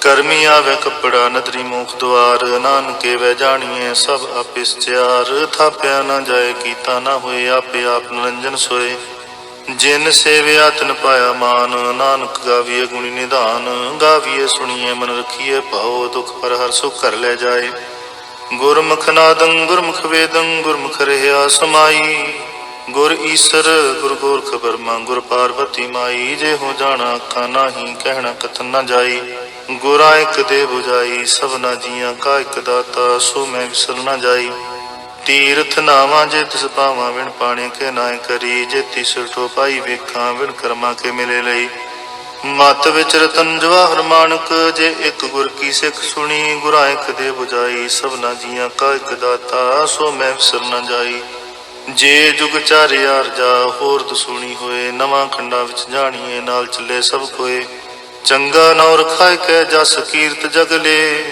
ਕਰਮੀ ਆਵੇ ਕੱਪੜਾ ਨਦਰੀ ਮੂਖ ਦੁਆਰ, ਨਾਨਕੇ ਵੈ ਜਾਣੀਏ ਸਭ ਆਪੇ ਸਚਿਆਰ ਥਾਪਿਆ ਨਾ ਜਾਏ, ਕੀਤਾ ਨਾ ਹੋਏ, ਆਪੇ ਆਪ ਨਿਰੰਜਨ ਸੋਏ। ਜਿਨ ਸੇਵਿਆ, ਤਨ ਪਾਇਆ ਮਾਨ, ਨਾਨਕ ਗਾਵੀਏ ਗੁਣੀ ਨਿਧਾਨ। ਗਾਵੀਏ ਸੁਣੀਏ ਮਨ ਰਖੀਏ ਭਾਉ ਦੁਖ ਪਰ ਹਰ ਸੁਖ ਕਰ ਲੈ ਜਾਏ। ਗੁਰਮੁਖ ਨਾਦੰ, ਗੁਰਮੁਖ ਵੇਦੰ, ਗੁਰਮੁਖ ਰਹਿਆ ਸਮਾਈ। ਗੁਰ ਈਸਰ, ਗੁਰ ਗੋਰਖ ਬਰਮਾ, ਗੁਰ ਪਾਰਵਤੀ ਮਾਈ। ਜੇ ਹੋ ਜਾਣਾ ਅੱਖਾਂ ਨਾਹੀ, ਕਹਿਣਾ ਕਥਨ ਨਾ ਜਾਈ। ਗੁਰਾ ਇੱਕ ਦੇ 부ਜਾਈ ਸਭਨਾ ਜੀਆਂ ਕਾ ਇੱਕ ਦਾਤਾ, ਸੋ ਮੈਂ ਵਿਸਰ ਨਾ ਜਾਈ। ਤੀਰਥ ਨਾਵਾਂ ਜੇ ਤਿਸ ਪਾਵਾਂ ਵਿਣ ਪਾਣੀ ਕੇ ਨਾਇ ਕਰੀ। ਜੇ ਤਿਸ ਟੋ ਪਾਈ ਵੇਖਾਂ ਵਿਣ ਕਰਮਾਂ ਕੇ ਮਿਲੇ ਲਈ। ਮਤ ਵਿੱਚ ਰਤਨ ਜਵਾਹਰ ਮਾਨਕ, ਜੇ ਇੱਕ ਗੁਰ ਕੀ ਸਿੱਖ ਸੁਣੀ, ਗੁਰਾਂ ਇੱਕ ਦੇ 부ਜਾਈ ਸਭਨਾ ਜੀਆਂ ਕਾ ਇੱਕ ਦਾਤਾ, ਸੋ ਮੈਂ ਵਿਸਰ ਨਾ ਜਾਈ। ਜੇ ਜੁਗ ਚਾਰਿਆਰ ਜਾ, ਹੋਰ ਦਸੂਣੀ ਹੋਏ, ਨਵਾਂ ਖੰਡਾਂ ਵਿੱਚ ਜਾਣੀਏ, ਨਾਲ ਚੱਲੇ ਸਭ ਕੋਏ। ਚੰਗਾ ਨੌ ਰਖਾਇ ਕੈ ਜਸ ਕੀਰਤ ਜਗਲੇ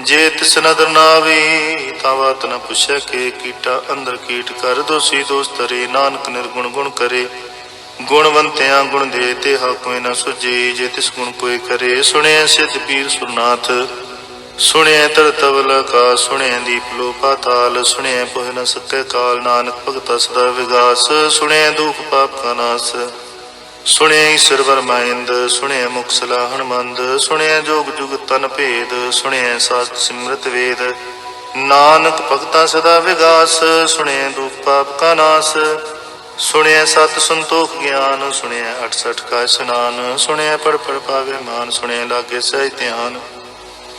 ਜੇ ਤਿਸ ਨਦਰ ਨਾਵੀ, ਤਾਂ ਬਾਤ ਨ ਪੁੱਛੈ ਕੇ ਕੀਟਾ ਅੰਦਰ ਕੀਟ ਕਰ ਦੋਸੀ ਦੋਸ ਨਾਨਕ ਨਿਰਗੁਣ ਗੁਣ ਕਰੇ। ਗੁਣਵੰਤਿਆਂ ਗੁਣ ਦੇ ਤੇ ਹਾ ਕੋਈ ਨ ਸੁਝੇ। ਜੇ ਤਿਸ ਗੁਣ ਕੋਈ ਕਰੇ ਸੁਣਿਆ ਸਿਧ ਪੀਰ ਸੁਰਨਾਥ। ਸੁਣਿਆ ਤਰ ਤਵਲ ਕਾ ਸੁਣਿਆ ਦੀਪ ਲੋ ਪਾਤਾਲ ਸੁਣਿਆ ਪੁਹ ਨ ਸਕੈ ਕਾਲ, ਨਾਨਕ ਭਗਤ ਸਦਾ ਵਿਗਾਸ। ਸੁਣਿਆ ਦੁਖ ਪਾਪ ਕਾ ਨਾਸ। ਸੁਣਿਆ ਈਸ਼ਰ ਵਰਮਾਇੰਦ ਸੁਣਿਆ ਮੁਖ ਸਲਾਹਣ ਮੰਦ, ਸੁਣਿਆ ਜੋਗ ਜੁਗ ਤਨ ਭੇਦ, ਸੁਣਿਆ ਸਾਸਤ ਸਿਮਰਤ ਵੇਦ। ਨਾਨਕ ਭਗਤਾ ਸਦਾ ਵਿਗਾਸ, ਸੁਣਿਆ ਦੁਖ ਪਾਪ ਕਾ ਨਾਸ। ਸੁਣਿਆ ਸਤ ਸੰਤੋਖ ਗਿਆਨ, ਸੁਣਿਆ 68 ਕਾ ਸਨਾਨ ਸੁਣਿਆ ਪੜ ਪੜ ਪਾਵੇ ਮਾਨ, ਸੁਣਿਆ ਲਾਗੇ ਸਹਿ ਧਿਆਨ।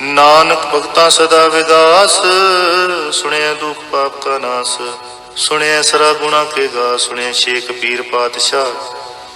ਨਾਨਕ ਭਗਤਾ ਸਦਾ ਵਿਗਾਸ, ਸੁਣਿਆ ਦੁਖ ਪਾਪ ਕਾ ਨਾਸ। ਸੁਣਿਆ ਸਰਾ ਗੁਣਾ ਕੇ ਗਾ, ਸੁਣਿਆ ਸ਼ੇਖ ਪੀਰ ਪਾਤਸ਼ਾਹ।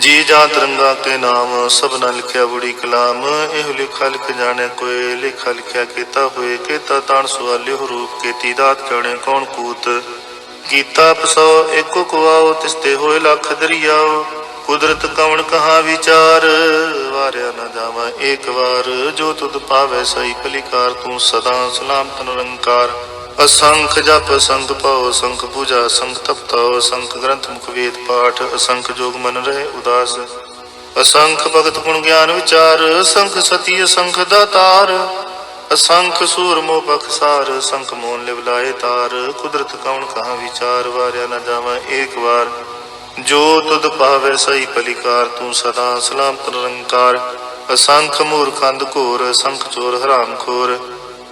ਜੀ ਜਾ ਤਰੰਗਾ ਕੇ ਨਾਮ ਸਭਨਾ ਲਿਖਿਆ ਬੜੀ ਕਲਾਮ। ਇਹ ਲਿਖਾ ਲਿਖ ਜਾਣੇ ਕੋਏ ਲਿਖਾ ਲਿਖਿਆ ਕੀਤਾ ਹੋਏ, ਕੀਤਾ ਤਾਣ ਸਵਾਲਿਓ ਰੂਪ, ਕੀਤੀ ਦਾਤ ਜਾਣੇ ਕੌਣ ਕੂਤ। ਕੀਤਾ ਪਸੋ ਏਕੋ ਕੁਆਓ ਤਿਸਤੇ ਹੋਏ ਲੱਖ ਦਰਿਆਓ। ਕੁਦਰਤ ਕਵਣ ਕਹਾ ਵਿਚਾਰ, ਵਾਰਿਆ ਨਾ ਜਾਵਾ ਏਕ ਵਾਰ। ਜੋ ਤੁਧ ਪਾਵੇ ਸਈ ਕਲਿਕਾਰ, ਤੂੰ ਸਦਾ ਸਲਾਮਤ ਨਿਰੰਕਾਰ। ਅਸੰਖ ਜਪ ਅਸੰਖ ਪਾਉ ਸੰਖ ਪੂਜਾ ਸੰਖ ਤਪਤਾ ਸੰਖ ਗ੍ਰੰਥ ਮੁਖ ਵੇਦ ਪਾਠ, ਅਸੰਖ ਜੋਗ ਮਨ ਰਹੇ ਉਦਾਸ। ਅਸੰਖ ਭਗਤ ਗੁਣ ਗਿਆਨ ਵਿਚਾਰ ਸੰਖ ਸਤੀ, ਅਸੰਖ ਦਾਤਾਰ ਅਸੰਖ ਸੂਰ ਮੋਹ ਬਖਸਾਰ ਅਸੰਖ ਮੋਨ ਲਿਵਲਾਏ ਤਾਰ। ਕੁਦਰਤ ਕੌਣ ਕਹਾ ਵਿਚਾਰ, ਵਾਰਿਆ ਨਾ ਜਾਵਾ ਏਕ ਵਾਰ। ਜੋ ਤੁਧ ਪਾਵੇ ਸਈ ਪਲਿਕਾਰ, ਤੂੰ ਸਦਾ ਸਲਾਮਤ ਨਿਰੰਕਾਰ ਅਸੰਖ ਮੂਰਖੰਦ ਘੋਰ, ਅਸੰਖ ਚੋਰ ਹਰਾਮ ਖੋਰ।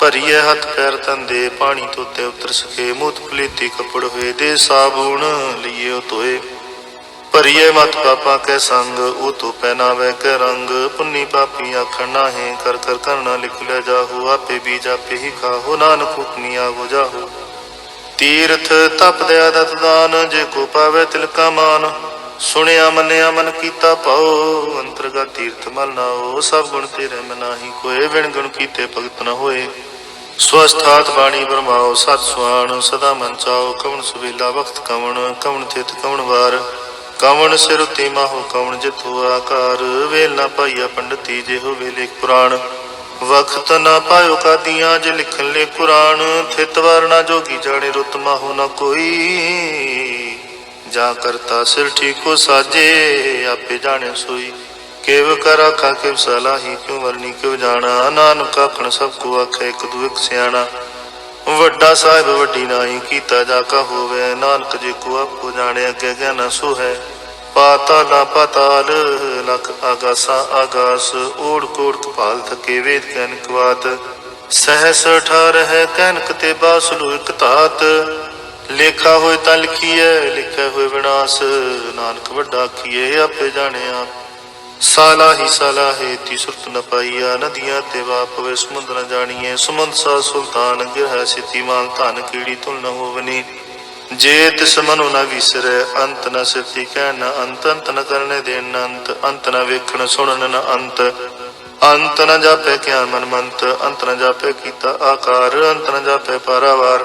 ਭਰੀਏ ਹੱਥ ਪੈਰ ਤੰਦੇ ਪਾਣੀ ਧੋਤੇ ਉਤਰ ਸਕੇ, ਮੂਤ ਪਲੀਤੀ ਕਪੜ ਹੋਏ, ਦੇ ਸਾਬੂਣ ਲਈਏ ਧੋਏ। ਭਰੀਏ ਮਤ ਪਾਪਾ ਕੇ ਸੰਗ, ਉਹ ਤੋ ਪਹਿਨਾਵੇ ਕੇ ਰੰਗ। ਪੁੰਨੀ ਪਾਪੀ ਆਖਣ ਨਾਹੀਂ, ਕਰ ਕਰ ਕਰਨਾ ਲਿਖ ਲੈ ਜਾਹੋ, ਆਪੇ ਬੀਜ ਆਪੇ ਹੀ ਖਾਹੋ, ਨਾਨਕ ਹੁਕਮੀ ਆਗੋ ਜਾਹੋ। ਤੀਰਥ ਤਪ ਦਇਆ ਦਤ ਦਾਨ, ਜੇ ਕੋ ਪਾਵੇ ਤਿਲਕਾ ਮਾਨ। ਸੁਣਿਆ ਮੰਨਿਆ ਮਨ ਕੀਤਾ ਪਾਉ ਅੰਤਰਗਾ ਤੀਰਥ ਮਲ ਨਾਓ ਸਭ ਗੁਣ ਤੇਰੇ ਮਨਾਹੀ ਕੋਏ ਵਿਣ ਗੁਣ ਕੀਤੇ ਭਗਤ ਨ ਹੋਏ। ਸਵਸਥਾਤ ਬਾਣੀ ਬਰਮਾਓ ਸਤ ਸੁਆਣ ਸਦਾ ਮਨ ਚਾਓ, ਕਵਣ ਸੁਵੇਲਾ ਵਕਤ ਕਵਣ ਕਵਣ ਤਿਤ ਕਵਣ ਵਾਰ। ਕਵਣ ਸਿਰ ਉਤੇ ਮਾਹੋ, ਕਵਣ ਜਿਤੁ ਆਕਾਰ। ਵੇਲ ਨਾ ਪਾਈਆ ਪੰਡਤੀ ਜੇ ਹੋਵੇ ਲੇਖ ਪੁਰਾਣ। ਵਖਤ ਨਾ ਪਾਇਓ ਕਾਦੀਆਂ, ਜੇ ਲਿਖਣ ਲੈ ਕੁਰਾਨ। ਥਿਤ ਵਰਨਾ ਜੋਗੀ, ਜਾਣੇ ਰੁਤ ਮਾਹੋ ਨਾ ਕੋਈ। ਜਾ ਕਰਤਾ ਸਿਰ ਠੀਕੋ ਸਾਜੇ, ਆਪੇ ਜਾਣੇ ਸੋਈ। ਕੇਵ ਕਰ ਆਖਾ, ਕਿਵ ਸਲਾਹੀ, ਕਿਉ ਵਰਨੀ ਕਿਉ ਜਾਣਾ। ਨਾਨਕ ਆਖਣ, ਸਭ ਕੋ ਆਖੇ, ਇੱਕ ਦੂ ਇੱਕ ਸਿਆਣਾ। ਵੱਡਾ ਸਾਹਿਬ ਵੱਡੀ ਨਾਹੀ, ਕੀਤਾ ਜਾ ਕਾ ਹੋਵੇ। ਨਾਨਕ ਜੀ ਕੋ ਆਪੋ ਜਾਣੇ, ਅੱਗੇ ਗਿਆਨ ਸੋ ਹੈ ਪਾਤਾਲਾ ਪਾਤਾਲ, ਲਖ ਆਗਾਸਾ ਆਗਾਸ। ਓੜ ਕੋੜ ਕਪਾਲ ਥਕੇ ਵੇਦ ਕੈਨਕ ਬਾਤ। ਸਹਸ ਠਾਰ ਹੈ ਕੈਨਕ ਤੇ ਬਾਸਲੂ ਇਕ ਧਾਤ। ਲੇਖਾ ਹੋਏ ਤਾਂ ਲਿਖੀਐ, ਲਿਖਿਆ ਹੋਏ ਵਿਨਾਸ਼। ਨਾਨਕ ਵੱਡਾ ਆਖੀਏ ਆਪੇ ਜਾਣਿਆ। ਸਾਲਾ ਹੀ ਸਾਲਾ ਹੈ ਤੀ ਸੁਰਤ ਨ ਪਾਈਆ, ਨਦੀਆਂ ਤੇ ਵਾਪਵੇ ਸਮੁੰਦਰ ਨ ਜਾਣੀਏ। ਸਮੁੰਦ ਸਾ ਸੁਲਤਾਨ ਗਿਰਹ ਸਿਤੀ ਮਾਨ ਧਨ ਕੀੜੀ ਤੁਲ ਨ ਹੋਵਨੀ। ਜੇ ਤਿਸ ਮਨੁ ਨ ਵਿਸਰੈ, ਅੰਤ ਨ ਸਿਤੀ ਕਹਿ ਨ ਅੰਤ ਅੰਤ ਨ ਕਰਨੇ ਦੇਣ ਨ ਅੰਤ ਅੰਤ ਨ ਵੇਖਣ ਸੁਣਨ ਨ ਅੰਤ। ਅੰਤ ਨ ਜਾਪੈ ਕਿਆ ਮਨ ਮੰਤ ਅੰਤ ਨ ਜਾਪੈ ਕੀਤਾ ਆਕਾਰ, ਅੰਤ ਨ ਜਾਪੈ ਪਾਰਾਵਾਰ।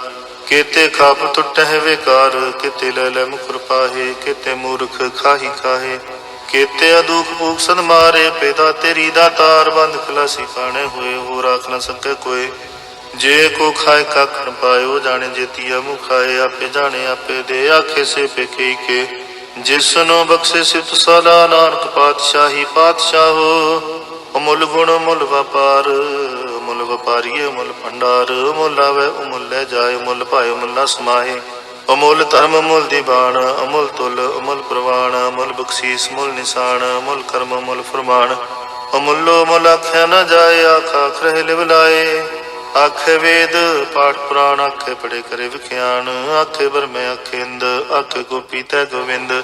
ਕਿਤੇ ਖਾਪ ਟੁੱਟਹਿ ਵਿਕਾਰ, ਕਿਤੇ ਲੈ ਲੈ ਮੁਖਰ ਪਾਹੇ ਕਿਤੇ ਮੂਰਖ ਖਾਹੀ ਖਾਹੇ। ਕਿਤੇ ਅਦੁਖ ਭੂਖ ਮਾਰੇ, ਪੈਦਾ ਤੇਰੀ ਦਾ ਤਾਰ ਬੰਦ ਖਲਾਸੀ ਪਾਣੇ ਹੋਏ ਹੋ ਰਾਖ ਨਾ ਸਕੇ ਕੋਏ ਜੇ ਕੋ ਖਾਏ ਕਾਖਣ ਨ ਪਾਇਓ, ਜਾਣੇ ਜੇਤੀਆ ਮੁਖਾਏ ਆਪੇ ਜਾਣੇ ਆਪੇ ਦੇ, ਆਖੇ ਸੇ ਪੇਖੀ ਕੇ ਜਿਸ ਨੂੰ ਬਖਸ਼ੇ ਸਿਤ ਸਦਾ ਨਾਨਕ ਪਾਤਸ਼ਾਹੀ ਪਾਤਸ਼ਾਹੋ ਅਮੁੱਲ ਗੁਣ ਮੁੱਲ ਵਪਾਰ। ਮੁੱਲ ਵਪਾਰੀਏ, ਮੁੱਲ ਭੰਡਾਰ, ਮੁੱਲ ਆਵੇ ਉਮੁੱਲ ਲੈ ਜਾਏ, ਮੁੱਲ ਭਾਏ, ਮੁੱਲ ਸਮਾਏ ਅਮੁੱਲ ਧਰਮ ਮੁੱਲ ਦੀਵਾਨ ਅਮੁੱਲ ਤੁਲ, ਅਮੁੱਲ ਪ੍ਰਵਾਨ ਅਮੁੱਲ ਬਖਸ਼ੀਸ ਮੁੱਲ ਨਿਸ਼ਾਨ, ਅਮੁੱਲ ਕਰਮ ਮੁੱਲ ਫਰਮਾਨ। ਅਮੁੱਲੋ ਮੁੱਲ ਆਖਿਆ ਨਾ ਜਾਏ ਆਖ ਖਰੇ ਲਿਵ ਲਾਏ। ਆਖੇ ਵੇਦ, ਪਾਠ ਪੁਰਾਣ, ਆਖੇ ਪੜੇ ਕਰੇ ਵਿਖਿਆਨ। ਆਖੇ ਬਰਮੇ ਆਖੇ ਇੰਦ, ਆਖੇ ਗੋਪੀ ਤੈ ਗੋਵਿੰਦ।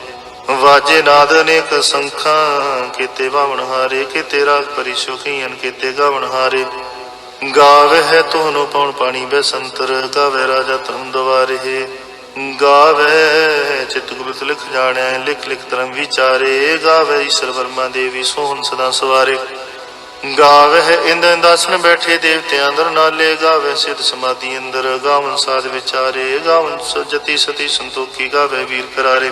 ਵਾਜੇ ਨਾਦ ਅਨੇਕ ਸੰਖਾਂ, ਕੀਤੇ ਭਾਵਨ ਹਾਰੇ, ਕਿਤੇ ਰਾਗ ਪਰੀ ਸੁਖੀਨ ਕੀਤੇ ਗਾਵਣ ਹਾਰੇ। ਗਾਵੇ ਹੈ ਤੋਨੋ ਪਉਣ ਪਾਣੀ ਬੈਸੰਤਰ, ਗਾਵੇ ਰਾਜਾ ਧਰਮ ਦਵਾਰੇ। ਗਾਵੇ ਚਿਤ ਗੁਰਤ ਲਿਖ ਜਾਣੈ, ਲਿਖ ਲਿਖ ਧਰਮ ਵਿਚਾਰੇ। ਗਾਵੇ ਈਸ਼ਰ ਵਰਮਾ ਦੇਵੀ ਸੋਹਣ ਸਦਾ ਸਵਾਰੇ। ਗਾਵੇ ਇੰਦ ਇੰਦਾਸਨ ਬੈਠੇ ਦੇਵਤੇ ਅੰਦਰ ਨਾਲੇ। ਗਾਵੇ ਸਿਧ ਸਮਾਧੀ ਅੰਦਰ, ਗਾਵਨ ਸਾਧ ਵਿਚਾਰੇ। ਗਾਵਨ ਸਜਤੀ ਸਤੀ ਸੰਤੋਖੀ, ਗਾਵੇ ਵੀਰ ਕਰਾਰੇ।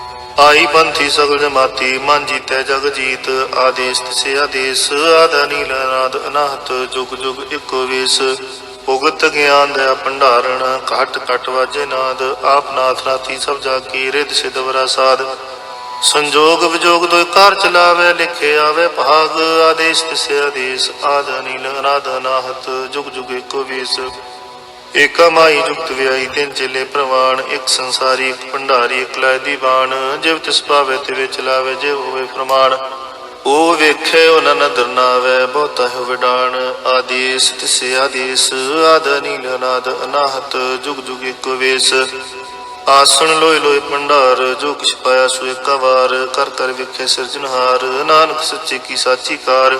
ਆਈ ਪੰਥੀ ਸਗਲ ਜਮਾਤੀ, ਮਨ ਜੀਤੈ ਜਗ ਜੀਤ, ਆਦੇਸ ਤਿਸੇ ਆਦੇਸ, ਆਦਾ ਨੀਲ ਨਾਦ ਅਨਾਹਤ, ਜੁਗ ਜੁਗ ਇੱਕੋ ਵੇਸ। ਭੁਗਤ ਗਿਆਨ ਦਾ ਭੰਡਾਰਣ, ਘਟ ਘਟ ਵਾਜੇ ਨਾਦ, ਆਪ ਨਾਥ ਨਾਥੀ ਸਭ ਜਾ ਕੀ ਰਿਦ ਸਿਧ ਵਰਾ ਸਾਧ। ਸੰਜੋਗ ਵਿਜੋਗ ਦੋਇ ਕਾਰ ਚਲਾਵੇ, ਲਿਖੇ ਆਵੇ ਭਾਗ, ਆਦੇਸ਼ ਤਿਸੇ ਆਦੇਸ਼, ਆਦ ਨੀਲ ਅਨਾਦ ਅਨਾਹਤ, ਜੁਗ ਜੁਗ ਇੱਕੋ ਵੇਸ। ਏਕਾ ਮਾਈ ਜੁਗਤ ਵਿਆਈ ਤਿੰਨ ਚੇਲੇ ਪ੍ਰਵਾਨ ਇੱਕ ਸੰਸਾਰੀ, ਇੱਕ ਭੰਡਾਰੀ, ਇੱਕ ਲੈ ਦੀਵਾਨ ਜਿਵ ਤਿਸ ਪਾਵੇ ਤੇ ਵਿੱਚ ਲਾਵੇ, ਜੇ ਹੋਵੇ ਫਰਮਾਨ। ਉਹ ਵੇਖੇ ਉਹਨਾਂ ਨਦਰ ਨਾਵੇ, ਬਹੁਤਾ ਹੈ ਵਿਡਾਨ ਆਦੇਸ਼ ਤਿਸੇ ਆਦੇਸ਼, ਆਦ ਨੀਲ ਅਨਾਦ, ਅਨਾਹਤ, ਜੁਗ ਜੁਗ ਇੱਕੋ ਵੇਸ। ਆਸਣ ਲੋਏ ਲੋਏ ਭੰਡਾਰ, ਜੋ ਕਿਛ ਪਾਇਆ ਸੋ ਏਕਾ ਵਾਰ ਕਰ ਕਰ ਵੇਖੇ ਸਿਰਜਨਹਾਰ ਨਾਨਕ ਸੱਚੇ ਕੀ ਸਾਚੀ ਕਾਰ।